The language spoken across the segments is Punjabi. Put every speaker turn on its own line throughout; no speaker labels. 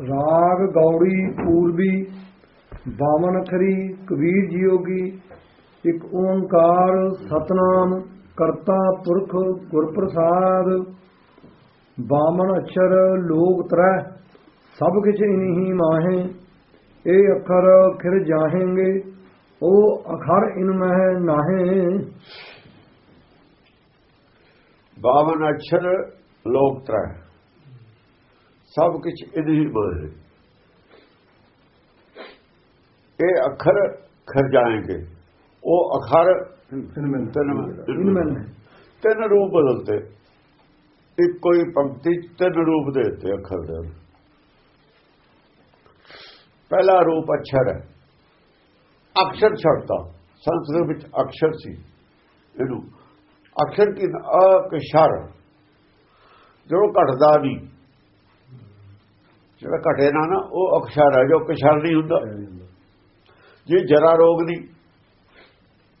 ਰਾਗ ਗੌੜੀ ਪੂਰਬੀ, ਬਾਵਨ ਅਖਰੀ ਕਬੀਰ ਜੀਓਗੀ, ਇੱਕ ਓੰਕਾਰ ਸਤਨਾਮ ਕਰਤਾ ਪੁਰਖ ਗੁਰ ਪ੍ਰਸਾਦ ਬਾਮਨ ਅਛਰ ਲੋਕ ਤਰੈ, ਸਭ ਕਿਛ ਇਨਹੀ ਮਾਹੇ ਇਹ ਅੱਖਰ ਖਿਰ ਜਾਹੇਂਗੇ ਉਹ ਅਖਰ ਇਨ ਮਹਿ ਨਾਹੇ।
ਬਾਵਨ ਅਛਰ ਲੋਕ ਤ੍ਰੈ। ਸਭ ਕੁਝ ਇਨਹੀ ਮਾਹੇ ਇਹ ਅੱਖਰ ਖਰ ਜਾਣਗੇ। ਉਹ ਅੱਖਰ ਤਿੰਨ ਰੂਪ ਬਦਲਤੇ। ਇੱਕ ਕੋਈ ਪੰਕਤੀ ਤਿੰਨ ਰੂਪ ਦੇ ਦਿੱਤੇ ਅੱਖਰ ਦੇ। ਪਹਿਲਾ ਰੂਪ ਅਛਰ ਹੈ। ਅਕਸ਼ਰ ਛੜਤਾ ਸੰਸਕ੍ਰਿਤ ਵਿੱਚ ਅਕਸ਼ਰ ਸੀ। ਇਹਨੂੰ ਅਕਸ਼ਰ ਕੀ ਅਕਸ਼ਰ। ਜੋ ਘਟਦਾ ਨਹੀਂ। ਜਿਹੜਾ ਘਟੇ ਨਾ ਨਾ, ਉਹ ਅਕਸ਼ਰ ਹੈ, ਜੋ ਕਸ਼ਰ ਨਹੀਂ ਹੁੰਦਾ। ਜੇ ਜਰਾ ਰੋਗ ਨਹੀਂ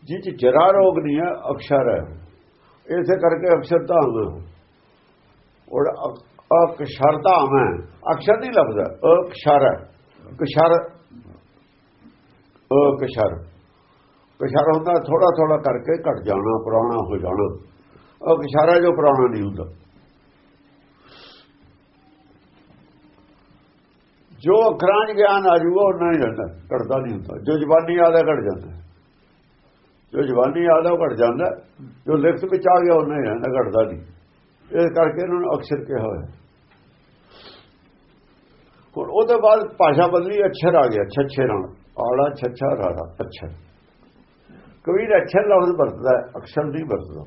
ਜਿਹ ਚ ਜਰਾ ਰੋਗ ਨਹੀਂ ਹੈ ਅਕਸ਼ਰ ਹੈ। ਇਸੇ ਕਰਕੇ ਅਕਸ਼ਰ ਤਾਂ ਹੁੰਦਾ ਔਰ ਅਕਸ਼ਰ ਦਾ ਹੈ। ਅਕਸ਼ਰ ਨਹੀਂ ਲੱਭਦਾ, ਅਕਸ਼ਰ ਹੈ। ਕਸ਼ਰ, ਅਕਸ਼ਰ। ਕਸ਼ਰ ਹੁੰਦਾ ਥੋੜਾ ਥੋੜਾ ਕਰਕੇ ਘਟ ਜਾਣਾ, ਪੁਰਾਣਾ ਹੋ ਜਾਣਾ। ਅਕਸ਼ਰ ਹੈ ਜੋ ਪੁਰਾਣਾ ਨਹੀਂ ਹੁੰਦਾ। ਜੋ ਅੱਖਰਾਂ 'ਚ ਗਿਆਨ ਆ ਜੂਗਾ ਉਹ ਨਹੀਂ ਰਹਿੰਦਾ ਘਟਦਾ ਨਹੀਂ ਹੁੰਦਾ। ਜੋ ਜ਼ਬਾਨੀ ਆਦਾ ਘਟ ਜਾਂਦਾ। ਜੋ ਜ਼ਬਾਨੀ ਆਦਾ ਉਹ ਘਟ ਜਾਂਦਾ। ਜੋ ਲਿਖਤ ਵਿੱਚ ਆ ਗਿਆ ਉਹਨਾਂ ਨਹੀਂ ਰਹਿੰਦਾ ਘਟਦਾ ਨਹੀਂ। ਇਸ ਕਰਕੇ ਇਹਨਾਂ ਨੂੰ ਅਕਸ਼ਰ ਕਿਹਾ ਹੋਇਆ। ਹੁਣ ਉਹਦੇ ਬਾਅਦ ਭਾਸ਼ਾ ਬਦਲੀ, ਅੱਛਰ ਆ ਗਿਆ, ਛੱਛੇ ਨਾਲ। ਆਲਾ, ਛੱਛਾ ਰਾੜਾ ਅਛਰ। ਕਬੀਰ ਅੱਛਰ ਲਫ਼ਜ਼ ਵਰਤਦਾ ਅਕਸ਼ਰ ਨਹੀਂ ਵਰਤਦਾ।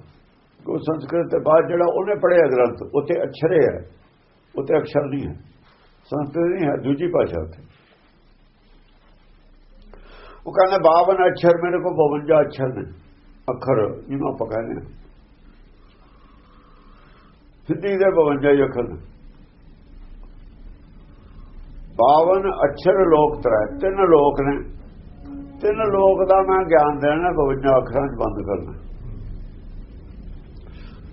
ਕੋ ਸੰਸਕ੍ਰਿਤ ਦੇ ਬਾਅਦ ਜਿਹੜਾ ਉਹਨੇ ਪੜਿਆ ਗ੍ਰੰਥ, ਉੱਥੇ ਅੱਛਰੇ ਹੈ, ਉੱਥੇ ਅਕਸ਼ਰ ਨਹੀਂ ਹੈ। ਸੰਸਕ੍ਰਿਤ ਨਹੀਂ ਹੈ ਦੂਜੀ ਭਾਸ਼ਾ ਉੱਥੇ। ਉਹ ਕਹਿੰਦਾ 52 ਅਛਰ ਮੇਰੇ ਕੋਲ 52 ਅਛਰ ਨੇ। ਅੱਖਰ ਜਿਹਨੂੰ ਆਪਾਂ ਕਹਿੰਦੇ ਹਾਂ। ਸਿੱਧੀ ਦੇ 52 ਅੱਖਰ ਨੇ। 52 ਅਛਰ ਲੋਕ ਤਰਾ ਤਿੰਨ ਲੋਕ ਨੇ। ਤਿੰਨ ਲੋਕ ਦਾ ਮੈਂ ਗਿਆਨ ਦੇਣਾ 52 ਅੱਖਰਾਂ 'ਚ ਬੰਦ ਕਰਨਾ।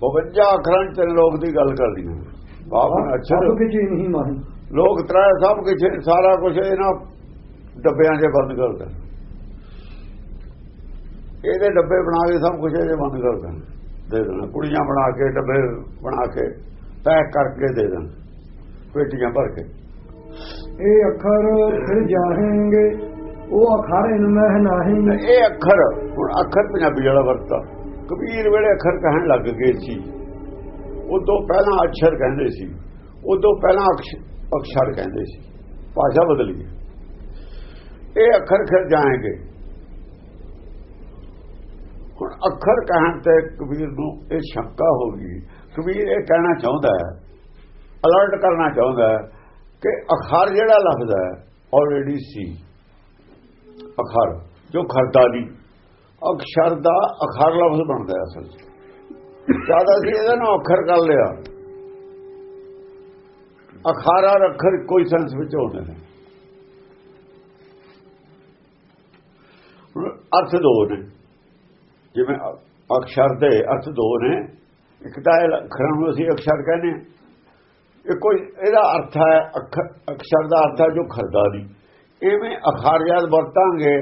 52 ਅੱਖਰਾਂ 'ਚ ਤਿੰਨ ਲੋਕ ਦੀ ਗੱਲ ਕਰਦੀ ਹਾਂ। 52 ਅਛਰ
ਸਭ ਕਿਛ ਇਨਹੀ ਮਾਹੀ।
ਲੋਕ ਤਰਾ ਸਭ ਕੁਝ ਸਾਰਾ ਕੁਝ ਇਹਨਾਂ ਡੱਬਿਆਂ 'ਚ ਬੰਦ ਕਰ ਕਰਦਾ ਇਹਦੇ ਡੱਬੇ ਬਣਾ ਕੇ ਸਭ ਕੁਝ ਇਹਦੇ ਬੰਦ ਕਰਦਾ ਦੇ ਦੇਣਾ। ਕੁੜੀਆਂ ਬਣਾ ਕੇ ਡੱਬੇ ਬਣਾ ਕੇ ਪੈਕ ਕਰਕੇ ਦੇ ਦੇਣਾ ਪੇਟੀਆਂ ਭਰ ਕੇ।
ਇਹ ਅੱਖਰ ਫਿਰ ਜਾਣਗੇ ਉਹ ਅੱਖਰ ਇਨਮੈ ਨਹੀਂ।
ਇਹ ਅੱਖਰ ਹੁਣ ਅੱਖਰ ਪੰਜਾਬੀ ਵਾਲਾ ਵਰਤਾ। ਕਬੀਰ ਵੇਲੇ ਅੱਖਰ ਕਹਿਣ ਲੱਗ ਗਏ ਸੀ। ਉਦੋਂ ਪਹਿਲਾਂ ਅੱਖਰ ਕਹਿੰਦੇ ਸੀ। ਉਦੋਂ ਪਹਿਲਾਂ ਅਕਸ਼ਰ ਕਹਿੰਦੇ ਸੀ। ਭਾਸ਼ਾ ਬਦਲੀ ਇਹ ਅੱਖਰ ਖਿਰ ਜਾਣਗੇ। ਹੁਣ ਅੱਖਰ ਕਹਿਣ ਤੇ ਕਬੀਰ ਨੂੰ ਇਹ ਸ਼ੰਕਾ ਹੋ ਗਈ। ਕਬੀਰ ਇਹ ਕਹਿਣਾ ਚਾਹੁੰਦਾ ਹੈ ਅਲਰਟ ਕਰਨਾ ਚਾਹੁੰਦਾ ਹੈ ਕਿ ਅਖਰ ਜਿਹੜਾ ਲਫ਼ਜ਼ ਹੈ ਆਲਰੇਡੀ ਸੀ ਅਖਰ, ਜੋ ਖਰਦਾ ਦੀ। ਅਕਸ਼ਰ ਦਾ ਅਖਰ ਲਫ਼ਜ਼ ਬਣਦਾ ਹੈ ਅਸਲ 'ਚ। ਜ਼ਿਆਦਾ ਸੀ ਇਹਦਾ ਨਾ ਅੱਖਰ ਕਰ ਲਿਆ ਅਖਾਰਾ ਔਰ ਅੱਖਰ ਕੋਈ ਸੈਂਸ ਵਿੱਚ ਹੁੰਦੇ ਨੇ ਅਰਥ ਦੋ ਨੇ। ਜਿਵੇਂ ਅਕਸ਼ਰ ਦੇ ਅਰਥ ਦੋ ਨੇ। ਇੱਕ ਤਾਂ ਅੱਖਰਾਂ ਨੂੰ ਅਸੀਂ ਅਕਸ਼ਰ ਕਹਿੰਦੇ ਇਹ ਕੋਈ ਇਹਦਾ ਅਰਥ ਹੈ ਅਕਸ਼ਰ ਦਾ ਅਰਥ ਹੈ ਜੋ ਖਰਦਾ ਦੀ ਐਵੇਂ ਅਖਰ ਜਦ ਵਰਤਾਂਗੇ,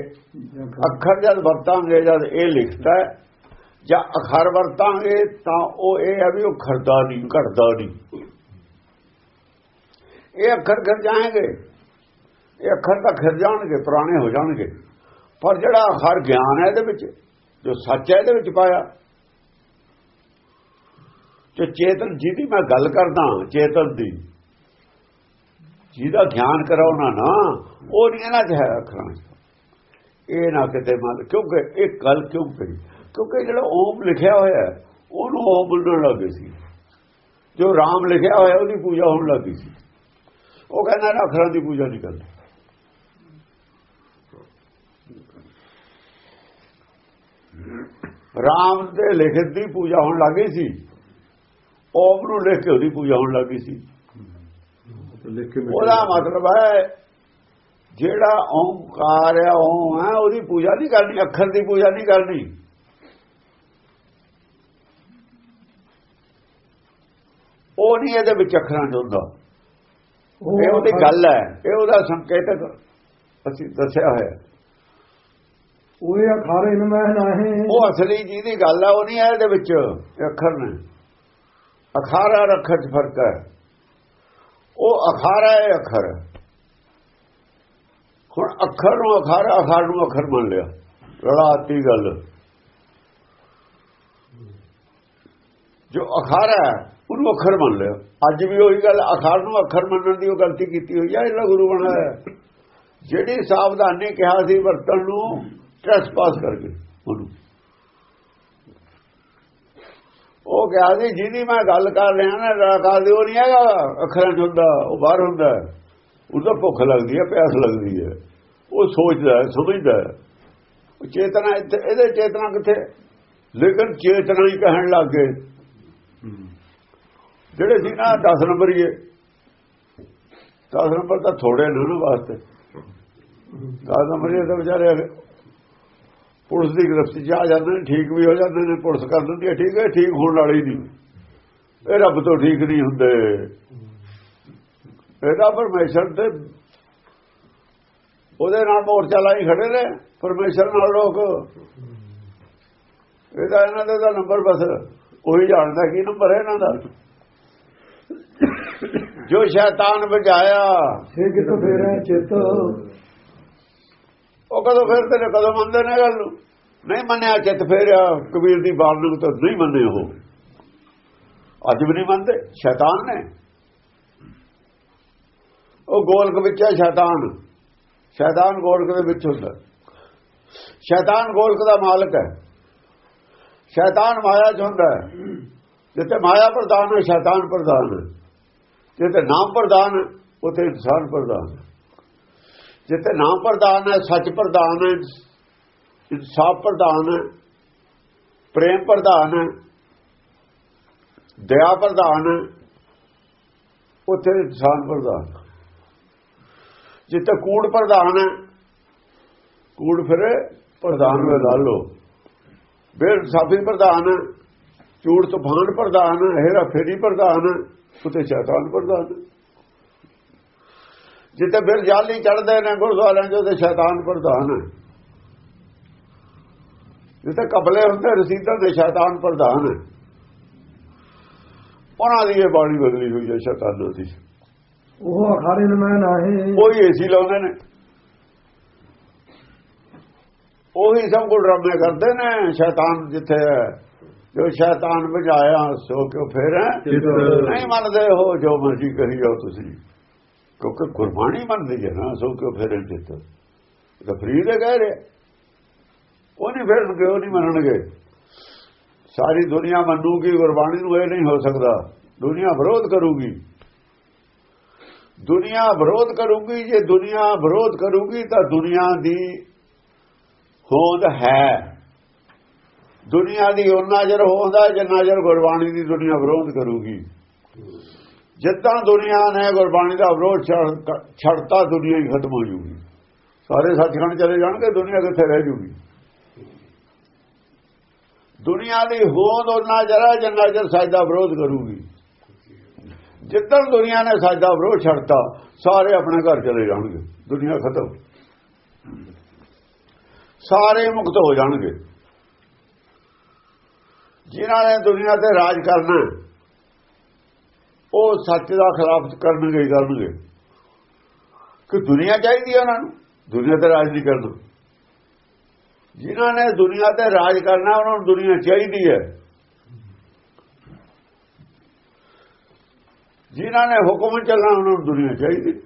ਅੱਖਰ ਜਦ ਵਰਤਾਂਗੇ ਜਦ ਇਹ ਲਿਖਦਾ ਜਾਂ ਅਖਰ ਵਰਤਾਂਗੇ ਤਾਂ ਉਹ ਇਹ ਹੈ ਵੀ ਉਹ ਖਰਦਾ ਨਹੀਂ, ਘਟਦਾ ਨਹੀਂ। ਇਹ ਅੱਖਰ ਖਰ ਜਾਣਗੇ। ਇਹ ਅੱਖਰ ਤਾਂ ਖਿਰ ਜਾਣਗੇ, ਪੁਰਾਣੇ ਹੋ ਜਾਣਗੇ। ਪਰ ਜਿਹੜਾ ਅਖਰ ਗਿਆਨ ਹੈ ਇਹਦੇ ਵਿੱਚ, ਜੋ ਸੱਚ ਹੈ ਇਹਦੇ ਵਿੱਚ ਪਾਇਆ। ਜੋ ਚੇਤਨ ਜਿਹਦੀ ਮੈਂ ਗੱਲ ਕਰਦਾ, ਚੇਤਨ ਦੀ, ਜਿਹਦਾ ਗਿਆਨ ਕਰਾਉਣਾ ਨਾ ਉਹ ਨਹੀਂ ਇਹਨਾਂ 'ਚ ਹੈ ਅੱਖਰਾਂ 'ਚ। ਇਹ ਨਾ ਕਿਤੇ ਮੰਨ, ਕਿਉਂਕਿ ਇਹ ਗੱਲ ਕਿਉਂ ਕਰੀ? ਕਿਉਂਕਿ ਜਿਹੜਾ ਓਮ ਲਿਖਿਆ ਹੋਇਆ, ਉਹਨੂੰ ਓਮ ਬੋਲਣ ਲੱਗੇ ਸੀ। ਜੋ ਰਾਮ ਲਿਖਿਆ ਹੋਇਆ, ਉਹਦੀ ਪੂਜਾ ਹੋਣ ਲੱਗੀ ਸੀ। ਉਹ ਕਹਿੰਦਾ ਨਾ ਅੱਖਰਾਂ ਦੀ ਪੂਜਾ ਨਹੀਂ ਕਰਦੇ ਰਾਮ ਦੇ ਲਿਖਤ ਦੀ ਪੂਜਾ ਹੋਣ ਲੱਗੀ ਸੀ। ਓਮ ਨੂੰ ਲਿਖ ਕੇ ਉਹਦੀ ਪੂਜਾ ਹੋਣ ਲੱਗੀ ਸੀ। ਉਹਦਾ ਮਤਲਬ ਹੈ, ਜਿਹੜਾ ਓਮਕਾਰ ਹੈ, ਓਮ ਹੈ, ਉਹਦੀ ਪੂਜਾ ਨਹੀਂ ਕਰਨੀ, ਅੱਖਰ ਦੀ ਪੂਜਾ ਨਹੀਂ ਕਰਨੀ। ਉਹ ਨਹੀਂ ਇਹਦੇ ਵਿੱਚ ਅੱਖਰਾਂ ਚ ਇਹ ਉਹਦੀ ਗੱਲ ਹੈ। ਇਹ ਉਹਦਾ ਸੰਕੇਤਕ ਅਸੀਂ ਦੱਸਿਆ ਹੋਇਆ।
ਉਹ ਅਖਾਰੇ ਨੂੰ ਮੈਂ ਨਾਹੇ
ਉਹ ਅਸਲੀ ਜਿਹਦੀ ਗੱਲ ਹੈ ਉਹ ਨਹੀਂ ਹੈ ਇਹਦੇ ਵਿੱਚ। ਅੱਖਰ ਨੇ। ਅਖਾਰਾ 'ਚ ਫ਼ਰਕ ਹੈ। ਉਹ ਅਖਾਰਾ ਹੈ ਅੱਖਰ। ਹੁਣ ਅੱਖਰ ਨੂੰ ਅਖਾਰਾ ਅਖਾਰ ਨੂੰ ਅੱਖਰ ਮੰਨ ਲਿਆ। ਰਲਾਤੀ ਗੱਲ। ਜੋ ਅਖਾਰਾ ਹੈ ਉਹਨੂੰ ਅੱਖਰ ਮੰਨ ਲਿਆ। ਅੱਜ ਵੀ ਉਹੀ ਗੱਲ ਅਖਰ ਨੂੰ ਅੱਖਰ ਮੰਨਣ ਦੀ ਉਹ ਗਲਤੀ ਕੀਤੀ ਹੋਈ ਹੈ ਇਹਦਾ ਗੁਰੂ ਬਣਾਇਆ ਜਿਹੜੀ ਸਾਵਧਾਨੀ ਕਿਹਾ ਸੀ ਵਰਤਣ ਨੂੰ ਟ੍ਰੈਸਪਾਸ ਕਰਕੇ ਉਹਨੂੰ। ਉਹ ਕਿਹਾ ਸੀ, ਜਿਹਦੀ ਮੈਂ ਗੱਲ ਕਰ ਰਿਹਾ ਨਾ ਰਾਕਾ ਦੇ ਉਹ ਨਹੀਂ ਹੈਗਾ, ਅੱਖਰਾਂ 'ਚ ਹੁੰਦਾ, ਉਹ ਬਾਹਰ ਹੁੰਦਾ ਉਹਦਾ ਭੁੱਖ ਲੱਗਦੀ ਹੈ, ਪਿਆਸ ਲੱਗਦੀ ਹੈ। ਉਹ ਸੋਚਦਾ ਸਮਝਦਾ ਉਹ ਚੇਤਨਾ ਇੱਥੇ- ਇਹਦੇ ਚੇਤਨਾ ਕਿੱਥੇ? ਲੇਕਿਨ ਚੇਤਨਾ ਹੀ ਕਹਿਣ ਲੱਗ ਗਏ। ਜਿਹੜੇ ਸੀ ਨਾ 10 ਨੰਬਰ ਹੀ 10 ਨੰਬਰ ਤਾਂ ਥੋੜੇ ਨੇ ਉਹਨਾਂ ਵਾਸਤੇ। 10 ਨੰਬਰ ਇਹ ਤਾਂ ਵਿਚਾਰੇ ਪੁਲਿਸ ਦੀ ਗ੍ਰਿਫਤ 'ਚ ਆ ਜਾਂਦੇ ਨੇ, ਠੀਕ ਵੀ ਹੋ ਜਾਂਦੇ ਨੇ, ਪੁਲਿਸ ਕਰ ਦਿੰਦੀ ਹੈ, ਠੀਕ ਹੈ, ਠੀਕ ਹੋਣ ਵਾਲੀ ਨਹੀਂ। ਇਹ ਰੱਬ ਤੋਂ ਠੀਕ ਨਹੀਂ ਹੁੰਦੇ। ਇਹਦਾ ਪਰਮੇਸ਼ਰ ਤੇ ਉਹਦੇ ਨਾਲ ਮੋਰਚਾ ਲਾਈ ਖੜੇ ਨੇ, ਪਰਮੇਸ਼ਰ ਨਾਲ ਲੋਕ। ਇਹਦਾ ਇਹਨਾਂ ਦੇ ਦਾ ਨੰਬਰ ਬਸ ਉਹੀ ਜਾਣਦਾ ਕੀ ਨੰਬਰ ਹੈ ਇਹਨਾਂ ਦਾ। ਜੋ ਸ਼ੈਤਾਨ ਵਜਾਇਆ
ਸੇ ਕਿਤ ਫੇਰੇ ਚਿੱਤ।
ਉਹ ਕਦੋਂ ਫਿਰਦੇ ਨੇ ਕਦੋਂ ਮੰਨਦੇ ਨੇ ਗੱਲ ਨੂੰ? ਨਹੀਂ ਮੰਨਿਆ ਚਿੱਤ ਫੇਰਿਆ। ਕਬੀਰ ਦੀ ਬਾਣੀ ਨੂੰ ਤਾਂ ਨਹੀਂ ਮੰਨੇ ਉਹ। ਅੱਜ ਵੀ ਨਹੀਂ ਮੰਨਦੇ ਸ਼ੈਤਾਨ ਨੇ। ਉਹ ਗੋਲਕ ਵਿੱਚ ਹੈ ਸ਼ੈਤਾਨ। ਸ਼ੈਤਾਨ ਗੋਲਕ ਦੇ ਵਿੱਚ ਹੁੰਦਾ। ਸ਼ੈਤਾਨ ਗੋਲਕ ਦਾ ਮਾਲਕ ਹੈ। ਸ਼ੈਤਾਨ ਮਾਇਆ ਚ ਹੁੰਦਾ ਹੈ। ਜਿੱਥੇ ਮਾਇਆ ਪ੍ਰਧਾਨ ਹੈ ਸ਼ੈਤਾਨ ਪ੍ਰਧਾਨ ਹੈ। ਜਿੱਥੇ ਨਾਮ ਪ੍ਰਧਾਨ ਹੈ ਉੱਥੇ ਇਨਸਾਨ ਪ੍ਰਧਾਨ ਜਿੱਥੇ ਨਾਮ ਪ੍ਰਧਾਨ ਹੈ ਸੱਚ ਪ੍ਰਧਾਨ ਹੈ ਇਨਸਾਫ ਪ੍ਰਧਾਨ ਹੈ ਪ੍ਰੇਮ ਪ੍ਰਧਾਨ ਹੈ ਦਇਆ ਪ੍ਰਧਾਨ ਹੈ ਉੱਥੇ ਇਨਸਾਨ ਪ੍ਰਧਾਨ ਜਿੱਥੇ ਕੂੜ ਪ੍ਰਧਾਨ ਹੈ ਕੂੜ ਫਿਰ ਪ੍ਰਧਾਨ ਵੇ ਲਾ ਲੋ ਬੇਇਨਸਾਫੀ ਪ੍ਰਧਾਨ ਹੈ ਝੂਠ ਤੂਫਾਨ ਪ੍ਰਧਾਨ ਹੈ ਹੇਰਾ ਫੇਰੀ ਪ੍ਰਧਾਨ ਉੱਥੇ ਸ਼ੈਤਾਨ ਪ੍ਰਧਾਨ ਜਿੱਥੇ ਫਿਰ ਜਾਲੀ ਚੜਦੇ ਨੇ ਗੁਰਦੁਆਰਿਆਂ 'ਚ ਤੇ ਸ਼ੈਤਾਨ ਪ੍ਰਧਾਨ ਹੈ। ਜਿੱਥੇ ਕਬਲੇ ਹੁੰਦੇ ਰਸੀਦਾਂ ਦੇ ਸ਼ੈਤਾਨ ਪ੍ਰਧਾਨ ਹੈ। ਉਹਨਾਂ ਦੀ ਇਹ ਬਾਣੀ ਬਦਲੀ ਹੋਈ ਹੈ ਸ਼ੈਤਾਨਾਂ ਦੀ।
ਉਹ ਅਖਾਰੇ ਨੂੰ ਮੈਂ ਨਾਹੇ
ਉਹੀ ਏਸੀ ਲਾਉਂਦੇ ਨੇ। ਉਹੀ ਸਭ ਕੁਝ ਡਰਾਮੇ ਕਰਦੇ ਨੇ ਸ਼ੈਤਾਨ ਜਿੱਥੇ ਹੈ। ਜੋ ਸ਼ੈਤਾਨ ਵਜਾਇਆ ਸੋ ਕਿਉ ਫੇਰ ਨਹੀਂ ਮੰਨਦੇ ਹੋ ਜੋ ਮਰਜ਼ੀ ਕਹੀ ਜਾਓ ਤੁਸੀਂ। ਕਿਉਂਕਿ ਗੁਰਬਾਣੀ ਮੰਨਦੀ ਹੈ ਨਾ ਸੋ ਕਿਉ ਫੇਰੇ ਚਿੱਤ? ਤਾਂ ਫਰੀਦ ਹੈ ਕਹਿ ਰਿਹਾ। ਉਹ ਨਹੀਂ ਫੇਰਨਗੇ ਉਹ ਨਹੀਂ ਮੰਨਣਗੇ। ਸਾਰੀ ਦੁਨੀਆ ਮੰਨੂਗੀ ਗੁਰਬਾਣੀ ਨੂੰ ਇਹ ਨਹੀਂ ਹੋ ਸਕਦਾ। ਦੁਨੀਆ ਵਿਰੋਧ ਕਰੂਗੀ। ਦੁਨੀਆ ਵਿਰੋਧ ਕਰੂਗੀ ਜੇ ਦੁਨੀਆ ਵਿਰੋਧ ਕਰੂਗੀ ਤਾਂ ਦੁਨੀਆ ਦੀ ਹੋਂਦ ਹੈ। ਦੁਨੀਆ ਦੀ ਉਹਨਾਂ ਜਰ ਹੋਂਦਾ ਜਿੰਨਾ ਜਰ ਗੁਰਬਾਣੀ ਦੀ ਦੁਨੀਆ ਵਿਰੋਧ ਕਰੂਗੀ। ਜਿੱਦਾਂ ਦੁਨੀਆ ਨੇ ਗੁਰਬਾਣੀ ਦਾ ਵਿਰੋਧ ਛੱਡਤਾ, ਦੁਨੀਆ ਹੀ ਖਤਮ ਹੋ ਜੂਗੀ। ਸਾਰੇ ਸੱਚਖੰਡ ਚਲੇ ਜਾਣਗੇ, ਦੁਨੀਆ ਕਿੱਥੇ ਰਹਿ ਜੂਗੀ? ਦੁਨੀਆ ਦੀ ਹੋਂਦ ਉਹਨਾਂ ਜਰਾ ਜਿੰਨਾ ਜਰ ਦਾ ਵਿਰੋਧ ਕਰੂਗੀ। ਜਿੱਦਣ ਦੁਨੀਆ ਨੇ ਸੱਚ ਦਾ ਵਿਰੋਧ ਛੱਡਤਾ, ਸਾਰੇ ਆਪਣੇ ਘਰ ਚਲੇ ਜਾਣਗੇ, ਦੁਨੀਆ ਖਤਮ। ਸਾਰੇ ਮੁਕਤ ਹੋ ਜਾਣਗੇ। ਜਿਨ੍ਹਾਂ ਨੇ ਦੁਨੀਆ ਤੇ ਰਾਜ ਕਰਨਾ ਉਹ ਸੱਚ ਦਾ ਖਿਲਾਫ ਕਰਨਗੇ ਕਰਨਗੇ। ਕਿ ਦੁਨੀਆ ਚਾਹੀਦੀ ਹੈ ਉਹਨਾਂ ਨੂੰ? ਦੁਨੀਆ ਤੇ ਰਾਜ ਨਹੀਂ ਕਰਨਾ। ਜਿਨ੍ਹਾਂ ਨੇ ਦੁਨੀਆ ਤੇ ਰਾਜ ਕਰਨਾ, ਉਹਨਾਂ ਨੂੰ ਦੁਨੀਆ ਚਾਹੀਦੀ ਹੈ। ਜਿਨ੍ਹਾਂ ਨੇ ਹੁਕਮ ਚੱਲਣਾ, ਉਹਨਾਂ ਨੂੰ ਦੁਨੀਆ ਚਾਹੀਦੀ।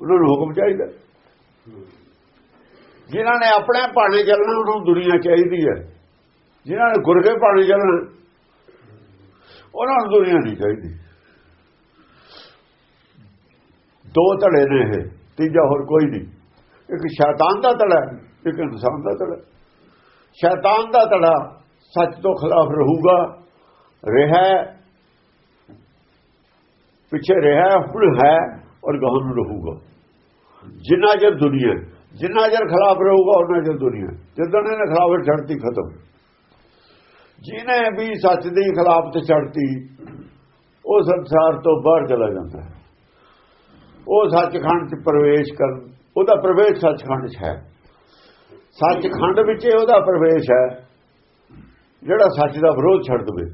ਉਹਨਾਂ ਨੂੰ ਹੁਕਮ ਚਾਹੀਦਾ। ਜਿਨ੍ਹਾਂ ਨੇ ਆਪਣੇ ਭਾਣੇ ਚੱਲਣਾ, ਉਹਨਾਂ ਨੂੰ ਦੁਨੀਆ ਚਾਹੀਦੀ ਹੈ। ਜਿਨ੍ਹਾਂ ਨੇ ਗੁਰਗੇ ਭਾਣੇ ਚੱਲਣਾ ਉਹਨਾਂ ਨੂੰ ਦੁਨੀਆ ਨਹੀਂ ਚਾਹੀਦੀ। ਦੋ ਧੜੇ ਨੇ ਇਹ, ਤੀਜਾ ਹੋਰ ਕੋਈ ਨਹੀਂ। ਇੱਕ ਸ਼ੈਤਾਨ ਦਾ ਧੜਾ, ਇੱਕ ਇਨਸਾਨ ਦਾ ਧੜਾ। ਸ਼ੈਤਾਨ ਦਾ ਧੜਾ ਸੱਚ ਤੋਂ ਖਿਲਾਫ ਰਹੂਗਾ। ਰਿਹਾ ਪਿੱਛੇ ਰਿਹਾ ਹੁਣ ਹੈ ਔਰ ਗਾਹ ਨੂੰ ਰਹੂਗਾ। ਜਿੰਨਾ ਚਿਰ ਦੁਨੀਆ ਜਿੰਨਾ ਚਿਰ ਖਿਲਾਫ ਰਹੂਗਾ ਉਹਨਾਂ ਚਿਰ ਦੁਨੀਆ। ਜਦੋਂ ਇਹਨੇ ਖਿਲਾਫ ਛੱਡਤੀ ਖਤਮ। ਜਿਹਨੇ ਵੀ ਸੱਚ ਦੀ ਖਿਲਾਫਤ ਛੱਡਤੀ ਉਹ ਸੰਸਾਰ ਤੋਂ ਬਾਹਰ ਚਲਾ ਜਾਂਦਾ ਹੈ। ਉਹ ਸੱਚਖੰਡ ਚ ਪ੍ਰਵੇਸ਼ ਕਰ ਉਹਦਾ ਪ੍ਰਵੇਸ਼ ਸੱਚਖੰਡ ਚ ਹੈ। ਸੱਚਖੰਡ ਵਿੱਚ ਹੀ ਉਹਦਾ ਪ੍ਰਵੇਸ਼ ਹੈ ਜਿਹੜਾ ਸੱਚ ਦਾ ਵਿਰੋਧ ਛੱਡ ਦਵੇ।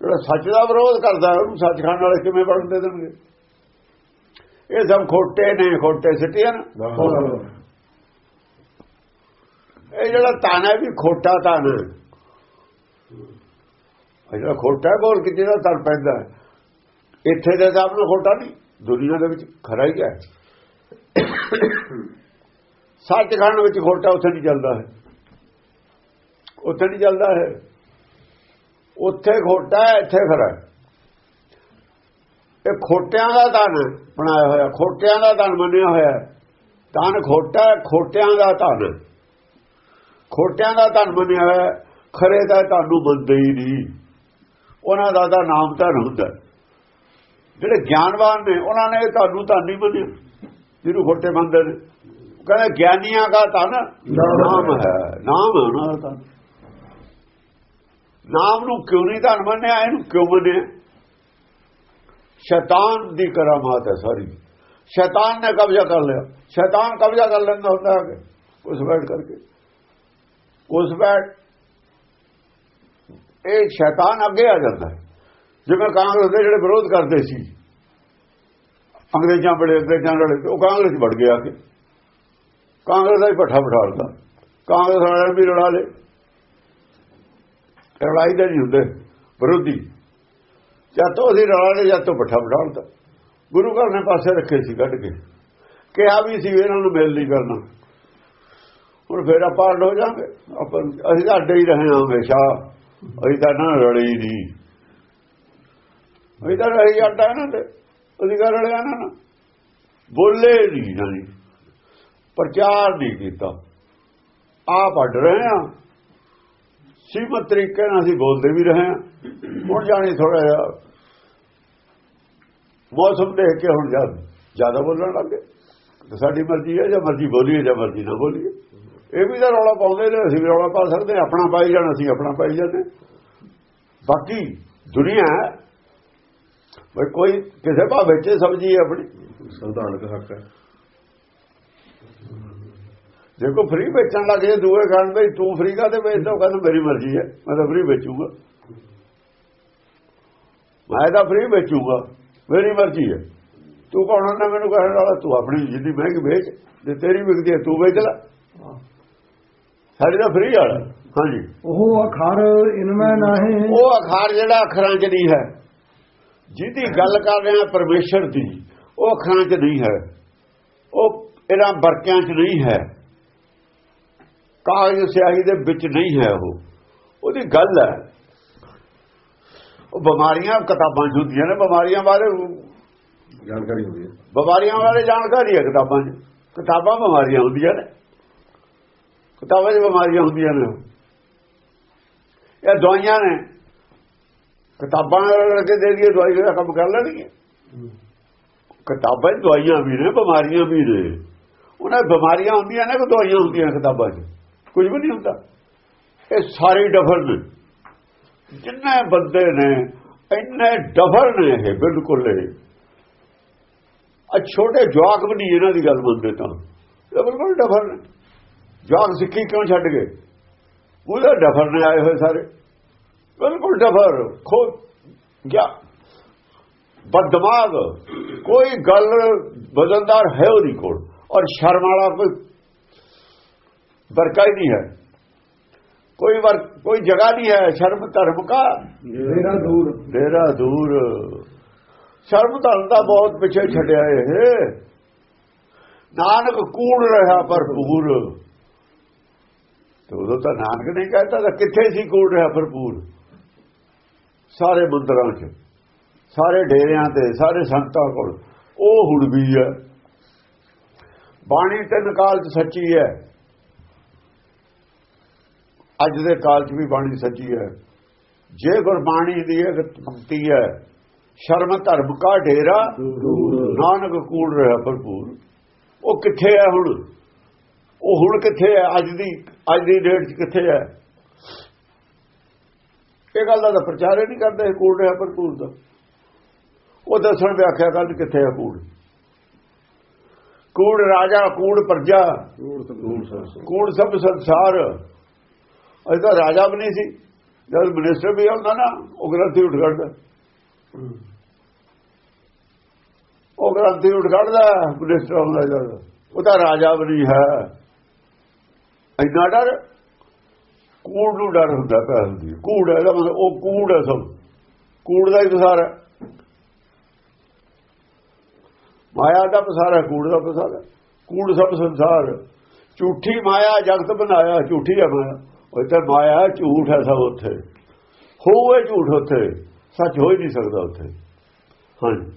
ਜਿਹੜਾ ਸੱਚ ਦਾ ਵਿਰੋਧ ਕਰਦਾ ਉਹਨੂੰ ਸੱਚਖੰਡ ਵਾਲੇ ਕਿਵੇਂ ਵੜਨ ਦੇ ਦੇਣਗੇ? ਇਹ ਸਭ ਖੋਟੇ ਨੇ ਖੋਟੇ ਸਿੱਟੀਆਂ ਨਾ ਇਹ ਜਿਹੜਾ ਤਨ ਵੀ ਖੋਟਾ ਤਨ ਹੈ। ਜਿਹੜਾ ਖੋਟਾ ਹੈ, ਬੋਲ ਕੇ ਜਿਹੜਾ ਤਨ ਪੈਂਦਾ ਇੱਥੇ ਦੇ ਤਾਂ ਆਪਣਾ ਖੋਟਾ ਨਹੀਂ ਦੁਨੀਆ ਦੇ ਵਿੱਚ ਖਰਾ ਹੀ ਹੈ। ਸੱਚਖੰਡ ਵਿੱਚ ਖੋਟਾ ਉੱਥੇ ਨਹੀਂ ਚੱਲਦਾ ਹੈ। ਉੱਥੇ ਨਹੀਂ ਚੱਲਦਾ ਹੈ। ਉੱਥੇ ਖੋਟਾ ਹੈ ਇੱਥੇ ਖਰਾ ਇਹ ਖੋਟਿਆਂ ਦਾ ਧਨ ਬਣਾਇਆ ਹੋਇਆ ਖੋਟਿਆਂ ਦਾ ਧਨ ਮੰਨਿਆ ਹੋਇਆ ਧਨ ਖੋਟਾ ਖੋਟਿਆਂ ਦਾ ਧਨ ਖੋਟਿਆਂ ਦਾ ਧਨ ਮੰਨਿਆ ਹੋਇਆ ਖਰੇ ਦਾ ਤੁਹਾਨੂੰ ਮੰਨਦੇ ਹੀ ਨਹੀਂ। ਉਹਨਾਂ ਦਾ ਤਾਂ ਨਾਮ ਧਨ ਹੁੰਦਾ ਜਿਹੜੇ ਗਿਆਨਵਾਨ ਨੇ, ਉਹਨਾਂ ਨੇ ਤੁਹਾਨੂੰ ਧਨ ਨਹੀਂ ਮੰਨਿਆ। ਜਿਹਨੂੰ ਖੋਟੇ ਮੰਨਦੇ ਨੇ। ਕਹਿੰਦੇ, ਗਿਆਨੀਆਂ ਦਾ ਧਨ ਨਾਮ ਹੈ। ਨਾਮ ਹੈ ਉਹਨਾਂ ਦਾ ਨਾਮ ਨੂੰ ਕਿਉਂ ਨਹੀਂ ਧਨ ਮੰਨਿਆ? ਇਹਨੂੰ ਕਿਉਂ ਮੰਨਿਆ? ਸ਼ੈਤਾਨ ਦੀ ਕਰਾਮਾਤ ਹੈ ਸਾਰੀ। ਸ਼ੈਤਾਨ ਨੇ ਕਬਜ਼ਾ ਕਰ ਲਿਆ। ਸ਼ੈਤਾਨ ਕਬਜ਼ਾ ਕਰ ਲੈਂਦਾ ਹੁੰਦਾ ਹੈ ਉਸ ਬੈਠ ਕਰਕੇ। ਉਸ ਬੈਠ ਇਹ ਸ਼ੈਤਾਨ ਅੱਗੇ ਆ ਜਾਂਦਾ ਜਿਵੇਂ ਕਾਂਗਰਸ ਦੇ ਜਿਹੜੇ ਵਿਰੋਧ ਕਰਦੇ ਸੀ, ਅੰਗਰੇਜ਼ਾਂ ਬੜੇ, ਅੰਗਰੇਜ਼ਾਂ ਨਾਲ ਉਹ ਕਾਂਗਰਸ ਵੜ ਗਿਆ ਕਿ। ਕਾਂਗਰਸ ਦਾ ਹੀ ਪੱਠਾ ਬਿਠਾਲਦਾ ਕਾਂਗਰਸ ਵਾਲਿਆਂ ਵੀ ਲੜਾ ਲੇ ਲੜਾਈ ਦੇ ਨਹੀਂ ਹੁੰਦੇ, ਵਿਰੋਧੀ। ਜਦ ਤੋਂ ਅਸੀਂ ਰਲਾ ਲੇ ਜਦ ਤੋਂ ਪੱਠਾ ਬਿਠਾਲਦਾ ਗੁਰੂ ਘਰ ਨੇ ਪਾਸੇ ਰੱਖੇ ਸੀ ਕੱਢ ਕੇ। ਕਿਹਾ ਵੀ ਸੀ ਇਹਨਾਂ ਨੂੰ ਮਿਲ ਨਹੀਂ ਕਰਨਾ। ਹੁਣ ਫੇਰ ਆਪਾਂ ਅੱਡ ਹੋ ਜਾਾਂਗੇ। ਆਪਾਂ ਅਸੀਂ ਤਾਂ ਅੱਡ ਹੀ ਰਹੇ ਹਾਂ ਹਮੇਸ਼ਾ। ਅਸੀਂ ਤਾਂ ਨਾ ਰਲੀ ਹੀ ਨਹੀਂ। ਅਸੀਂ ਤਾਂ ਰਹੀ ਅੱਡ ਇਹਨਾਂ ਤੇ ਅਸੀਂ ਕਰ ਰਲਿਆ ਨਾ ਨਾ ਬੋਲੇ ਨਹੀਂ ਜਾਨੀ ਪ੍ਰਚਾਰ ਨਹੀਂ ਕੀਤਾ। ਆਪ ਅੱਡ ਰਹੇ ਹਾਂ। ਸੀਮਤ ਤਰੀਕੇ ਨਾਲ ਅਸੀਂ ਬੋਲਦੇ ਵੀ ਰਹੇ ਹਾਂ। ਹੁਣ ਜਾਣੀ ਥੋੜਾ ਜਿਹਾ ਮੌਸਮ ਦੇਖ ਕੇ ਹੁਣ ਜਦ ਜ਼ਿਆਦਾ ਬੋਲਣ ਲੱਗੇ ਤੇ ਸਾਡੀ ਮਰਜ਼ੀ ਹੈ, ਜਾਂ ਮਰਜ਼ੀ ਬੋਲੀਏ, ਜਾਂ ਮਰਜ਼ੀ ਨਾ ਬੋਲੀਏ। ਇਹ ਵੀ ਤਾਂ ਰੌਲਾ ਪਾਉਂਦੇ ਨੇ ਅਸੀਂ ਵੀ ਰੌਲਾ ਪਾ ਸਕਦੇ ਆਪਣਾ ਪਾਈ ਜਾਣਾ ਅਸੀਂ ਆਪਣਾ ਪਾਈ ਜਾਂਦੇ ਬਾਕੀ ਦੁਨੀਆ ਬਈ ਕੋਈ ਕਿਸੇ ਭਾਵੇਂ ਚ ਸਮਝੀ ਆਪਣੀ।
ਸੰਵਿਧਾਨਕ ਹੱਕ ਹੈ।
ਜੇ ਕੋ ਫ੍ਰੀ ਵੇਚਣ ਲੱਗੇ ਦੂਏ ਖਾਣ ਬਈ ਤੂੰ ਫ੍ਰੀ ਕਾ ਤੇ ਵੇਚਦਾ? ਉਹ ਕਹਿੰਦਾ ਮੇਰੀ ਮਰਜ਼ੀ ਹੈ ਮੈਂ ਤਾਂ ਫ੍ਰੀ ਵੇਚੂਗਾ। ਮੈਂ ਤਾਂ ਫ੍ਰੀ ਵੇਚੂਗਾ ਮੇਰੀ ਮਰਜ਼ੀ ਹੈ। ਤੂੰ ਕੌਣ ਹੁੰਦਾ ਮੈਨੂੰ ਕਹਿਣ ਵਾਲਾ ਤੂੰ ਆਪਣੀ ਜਿੰਨੀ ਮਹਿੰਗੀ ਵੇਚ ਜੇ ਤੇਰੀ ਵਿਕਦੀ ਹੈ ਤੂੰ ਵੇਚ ਲੈ। ਸਾਡੀ ਤਾਂ ਫ੍ਰੀ ਵਾਲਾ ਹਾਂਜੀ।
ਉਹ ਅਖਰ ਇਨਮੈ ਨਾਹੀਂ।
ਉਹ ਅਖਾਰ ਜਿਹੜਾ ਅੱਖਰਾਂ 'ਚ ਨਹੀਂ ਹੈ। ਜਿਹਦੀ ਗੱਲ ਕਰ ਰਹੇ ਆ ਪਰਮੇਸ਼ਰ ਦੀ ਉਹ ਅੱਖਰਾਂ 'ਚ ਨਹੀਂ ਹੈ। ਉਹ ਇਹਨਾਂ ਵਰਕਿਆਂ 'ਚ ਨਹੀਂ ਹੈ। ਕਾਗਜ਼ ਸਿਆਹੀ ਦੇ ਵਿੱਚ ਨਹੀਂ ਹੈ ਉਹ। ਉਹਦੀ ਗੱਲ ਹੈ। ਉਹ ਬਿਮਾਰੀਆਂ ਕਿਤਾਬਾਂ 'ਚ ਹੁੰਦੀਆਂ ਨੇ ਬਿਮਾਰੀਆਂ ਬਾਰੇ
ਜਾਣਕਾਰੀ ਹੁੰਦੀ ਹੈ।
ਬਿਮਾਰੀਆਂ ਬਾਰੇ ਜਾਣਕਾਰੀ ਹੈ ਕਿਤਾਬਾਂ 'ਚ। ਕਿਤਾਬਾਂ ਬਿਮਾਰੀਆਂ ਹੁੰਦੀਆਂ ਨੇ। ਕਿਤਾਬਾਂ 'ਚ ਬਿਮਾਰੀਆਂ ਹੁੰਦੀਆਂ ਨੇ। ਇਹ ਦਵਾਈਆਂ ਨੇ। ਕਿਤਾਬਾਂ ਲੱਗੇ ਦੇ ਦਈਏ, ਦਵਾਈ ਦਾ ਕੰਮ ਕਰ ਲੈਣਗੇ ਕਿਤਾਬਾਂ 'ਚ ਦਵਾਈਆਂ ਵੀ ਨੇ, ਬਿਮਾਰੀਆਂ ਵੀ ਨੇ। ਉਹਨਾਂ ਬਿਮਾਰੀਆਂ ਹੁੰਦੀਆਂ ਨੇ ਕਿ ਦਵਾਈਆਂ ਹੁੰਦੀਆਂ ਕਿਤਾਬਾਂ 'ਚ? ਕੁਝ ਵੀ ਨਹੀਂ ਹੁੰਦਾ। ਇਹ ਸਾਰੇ ਡਫਰ ਨੇ। ਜਿੰਨੇ ਬੰਦੇ ਨੇ, ਇੰਨੇ ਡਫਰ ਨੇ ਇਹ ਬਿਲਕੁਲ ਇਹ। ਆ ਛੋਟੇ ਜਵਾਕ ਵੀ ਨਹੀਂ ਇਹਨਾਂ ਦੀ ਗੱਲ ਮੰਨਦੇ ਤਾਂ। ਇਹ ਬਿਲਕੁਲ ਡਫਰ ਨੇ। ਜਵਾਕ ਸਿੱਖੀ ਕਿਉਂ ਛੱਡ ਗਏ? ਉਹਦਾ ਡਫਰ ਨੇ ਆਏ ਹੋਏ ਸਾਰੇ। ਬਿਲਕੁਲ ਡਫਰ। ਖੋ ਗਿਆ। ਬਦਮਾਗ ਕੋਈ ਗੱਲ ਵਜ਼ਨਦਾਰ ਹੈ ਉਹਦੀ ਕੋਲ। ਔਰ ਸ਼ਰਮ ਵਾਲਾ ਕੋਈ ਵਰਕਾ ਹੀ ਨਹੀਂ ਹੈ। ਕੋਈ ਵਰ ਕੋਈ ਜਗ੍ਹਾ ਨਹੀਂ ਹੈ। ਸ਼ਰਮ ਧਰਮ ਕਾ
ਮੇਰਾ ਦੂਰ।
ਡੇਰਾ ਦੂਰ। ਸ਼ਰਮ ਧਰਮ ਦਾ ਬਹੁਤ ਪਿੱਛੇ ਛੱਡਿਆ ਇਹ। ਨਾਨਕ ਕੂੜ ਰਿਹਾ ਭਰਪੂਰ। ਤੇ ਉਦੋਂ ਤਾਂ ਨਾਨਕ ਨਹੀਂ ਕਹਿੰਦਾ ਤਾਂ ਕਿੱਥੇ ਸੀ ਕੂੜ ਰਿਹਾ ਭਰਪੂਰ? ਸਾਰੇ ਮੰਦਰਾਂ 'ਚ ਸਾਰੇ ਡੇਰਿਆਂ ਤੇ ਸਾਰੇ ਸੰਤਾਂ ਕੋਲ। ਉਹ ਹੁਣ ਵੀ ਹੈ। ਬਾਣੀ ਤਿੰਨ ਕਾਲ 'ਚ ਸੱਚੀ ਹੈ। ਅੱਜ ਦੇ ਕਾਲ 'ਚ ਵੀ ਬਾਣੀ ਸੱਚੀ ਹੈ। ਜੇ ਗੁਰਬਾਣੀ ਦੀ ਇਹ ਪੰਕਤੀ ਹੈ ਸ਼ਰਮ ਧਰਮ ਕਾ ਡੇਰਾ ਨਾਨਕ ਕੂੜ ਰਿਹਾ ਭਰਪੂਰ। ਉਹ ਕਿੱਥੇ ਹੈ ਹੁਣ? ਉਹ ਹੁਣ ਕਿੱਥੇ ਹੈ? ਅੱਜ ਦੀ ਅੱਜ ਦੀ ਡੇਟ 'ਚ ਕਿੱਥੇ ਹੈ? ਇਹ ਗੱਲ ਦਾ ਤਾਂ ਪ੍ਰਚਾਰ ਹੀ ਨਹੀਂ ਕਰਦੇ ਕੂੜ ਰਿਹਾ ਭਰਪੂਰ ਦਾ। ਉਹ ਦੱਸਣ ਵਿਆਖਿਆ ਕਰਨ ਕਿੱਥੇ ਹੈ ਕੂੜ ਕੂੜ ਰਾਜਾ ਕੂੜ ਪ੍ਰਜਾ।
ਕੂੜ ਸਭ
ਸੰਸਾਰ। ਅਜੇ ਤਾਂ ਰਾਜਾ ਵੀ ਨਹੀਂ ਸੀ। ਜਦ ਮਿਨਿਸਟਰ ਵੀ ਹੁੰਦਾ ਨਾ ਉਹ ਗ੍ਰੰਥੀ ਉੱਠ ਖੜਦਾ ਉਹ ਗ੍ਰੰਥੀ ਉੱਠ ਖੜਦਾ ਮਿਨਿਸਟਰ ਹੁੰਦਾ ਜਦ। ਉਹ ਤਾਂ ਰਾਜਾ ਵੀ ਨਹੀਂ ਹੈ। ਇੰਨਾ ਡਰ? ਕੂੜ ਨੂੰ ਡਰ ਹੁੰਦਾ ਪਿਆ ਹੁੰਦੀ ਕੂੜ ਹੈ, ਇਹਦਾ ਮਤਲਬ ਉਹ ਕੂੜ ਹੈ ਸਭ। ਕੂੜ ਦਾ ਹੀ ਪਸਾਰ ਹੈ। ਮਾਇਆ ਦਾ ਪਸਾਰ ਹੈ, ਕੂੜ ਦਾ ਪਸਾਰ ਹੈ। ਕੂੜ ਸਭ ਸੰਸਾਰ ਝੂਠੀ ਮਾਇਆ ਜਗਤ ਬਣਾਇਆ, ਝੂਠੀ ਹੈ ਮਾਇਆ। ਉੱਥੇ ਮਾਇਆ ਝੂਠ ਹੈ ਸਭ ਉੱਥੇ। ਹੋਵੇ ਝੂਠ ਉੱਥੇ, ਸੱਚ ਹੋ ਹੀ ਨਹੀਂ ਸਕਦਾ ਉੱਥੇ। ਹਾਂਜੀ।